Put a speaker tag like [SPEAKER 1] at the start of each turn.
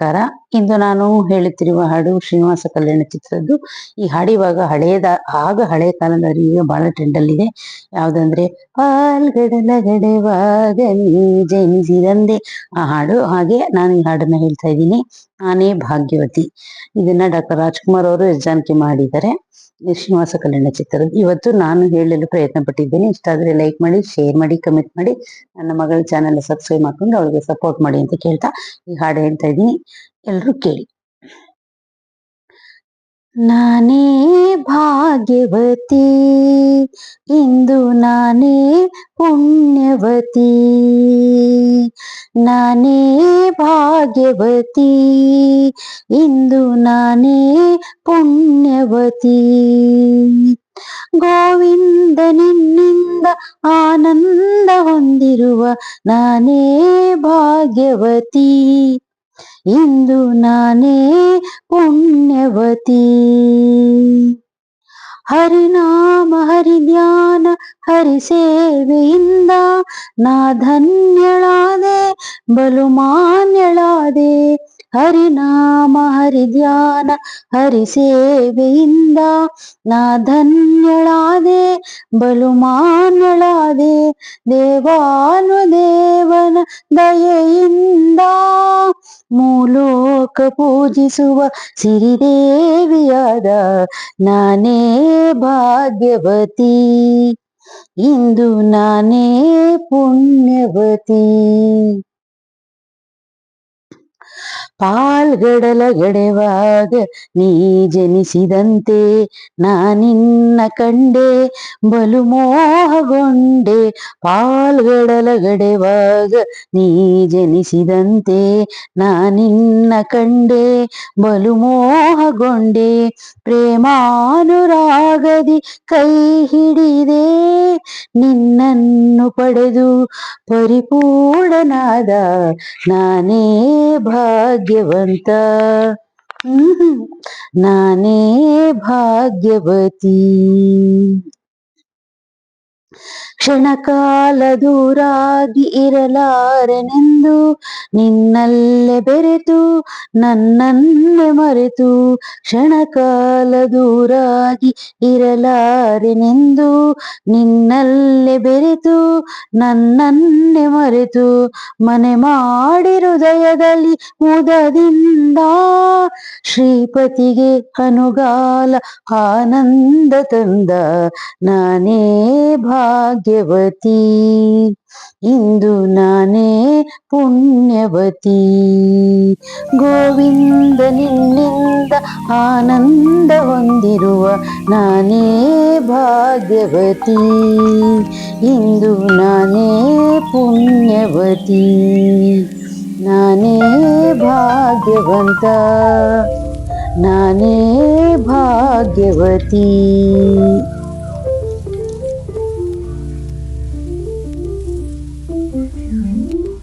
[SPEAKER 1] ನಮಸ್ಕಾರ. ಇಂದು ನಾನು ಹೇಳುತ್ತಿರುವ ಹಾಡು ಶ್ರೀನಿವಾಸ ಕಲ್ಯಾಣ ಚಿತ್ರದ್ದು. ಈ ಹಾಡಿವಾಗ ಹಳೆಯದ ಆಗ ಹಳೆಯ ಕಾಲದ ಈಗ ಬಹಳ ಟ್ರೆಂಡ್ ಅಲ್ಲಿ ಇದೆ. ಯಾವ್ದಂದ್ರೆ ಪಾಲ್ಗಡಲ ಗಡೆವಾಗ ನೀ ಆ ಹಾಡು, ಹಾಗೆ ನಾನು ಈ ಹಾಡನ್ನ ಹೇಳ್ತಾ ಇದ್ದೀನಿ. ಆನೆ ಭಾಗ್ಯವತಿ. ಇದನ್ನ ಡಾಕ್ಟರ್ ರಾಜ್ಕುಮಾರ್ ಅವರು ಜಾನಕಿ ಮಾಡಿದ್ದಾರೆ. ಶ್ರೀನಿವಾಸ ಕಲ್ಯಾಣ ಚಿತ್ರದ ಇವತ್ತು ನಾನು ಹೇಳಲು ಪ್ರಯತ್ನ ಪಟ್ಟಿದ್ದೇನೆ ಇಷ್ಟ ಆದ್ರೆ ಲೈಕ್ ಮಾಡಿ ಶೇರ್ ಮಾಡಿ ಕಮೆಂಟ್ ಮಾಡಿ, ನನ್ನ ಮಗಳ ಚಾನೆಲ್ ಸಬ್ಸ್ಕ್ರೈಬ್ ಮಾಡ್ಕೊಂಡು ಅವಳಿಗೆ ಸಪೋರ್ಟ್ ಮಾಡಿ ಅಂತ ಕೇಳ್ತಾ ಈ ಹಾಡು ಹೇಳ್ತಾ ಇದ್ದೀನಿ. ಎಲ್ರು ಕೇಳಿ. ನಾನೇ ಭಾಗ್ಯವತಿ, ಇಂದು ನಾನೇ ಪುಣ್ಯವತಿ. ನಾನೇ ಭಾಗ್ಯವತಿ, ಇಂದು ನಾನೇ ಪುಣ್ಯವತಿ. ಗೋವಿಂದ ನಿನ್ನಿಂದ ಆನಂದ ಹೊಂದಿರುವ ನಾನೇ ಭಾಗ್ಯವತಿ, ಇಂದು ನಾನೇ ಪುಣ್ಯವತಿ. ಹರಿನಾಮ ಹರಿಧ್ಯಾನ ಹರಿ ಸೇವೆಯಿಂದ ನಾ ಧನ್ಯಳಾದೆ ಬಲು ಮಾನ್ಯಳಾದೆ ಹರಿನಾಮ ಹರಿಧ್ಯಾನ ಹರಿ ಸೇವೆಯಿಂದ ನಾ ಧನ್ಯಳಾದೆ ಬಲು ಮಾನ್ಯಳಾದೆ ದೇವಾನು ದೇವನ ದಯೆಯಿಂದ ಮೂಲೋಕ ಪೂಜಿಸುವ ಸಿರಿದೇವಿಯಾದ ನಾನೇ ಭಾಗ್ಯವತಿ ಇಂದು ನಾನೇ ಪುಣ್ಯವತಿ ಪಾಲ್ಗಡಲ ಗಡವಾಗ ನೀ ಜನಿಸಿದಂತೆ ನಾನಿನ್ನ ಕಂಡೆ ಬಲು ಮೋಹಗೊಂಡೆ ಪಾಲ್ಗಡಲ ಗಡವಾಗ ನೀ ಜನಿಸಿದಂತೆ ನಾನಿನ್ನ ಕಂಡೆ ಬಲು ಮೋಹಗೊಂಡೆ ಪ್ರೇಮಾನುರಾಗದಿ ಕೈ ಹಿಡಿದೆ, ನಿನ್ನನ್ನು ಪಡೆದು ಪರಿಪೂರ್ಣನಾದ ನಾನೇ ಭಾಗ್ಯವಂತ. ನಾನೇ ಭಾಗ್ಯವತಿ. ಕ್ಷಣಕಾಲ ದೂರಾಗಿ ಇರಲಾರನೆಂದು ನಿನ್ನಲ್ಲೇ ಬೆರೆತು, ನನ್ನನ್ನೇ ಮರೆತು ಕ್ಷಣಕಾಲ ದೂರಾಗಿ ಇರಲಾರೆನೆಂದು ನಿನ್ನಲ್ಲೇ ಬೆರೆತು ನನ್ನನ್ನೇ ಮರೆತು ಮನೆ ಮಾಡಿ ಹೃದಯದಲ್ಲಿ ಮುದದಿಂದ. ಶ್ರೀಪತಿಗೆ ಅನುಗಾಲ ಆನಂದ ತಂದ. ನಾನೇ ಭಾಗ್ಯವತಿ. ಇಂದು ನಾನೇ ಪುಣ್ಯವತಿ. ಗೋವಿಂದ ನಿನ್ನಿಂದ ಆನಂದ ಹೊಂದಿರುವ ನಾನೇ ಭಾಗ್ಯವತಿ. ಇಂದು ನಾನೇ ಪುಣ್ಯವತಿ ನಾನೇ ಭಾಗ್ಯವಂತ ನಾನೇ ಭಾಗ್ಯವತಿ Mm-hmm.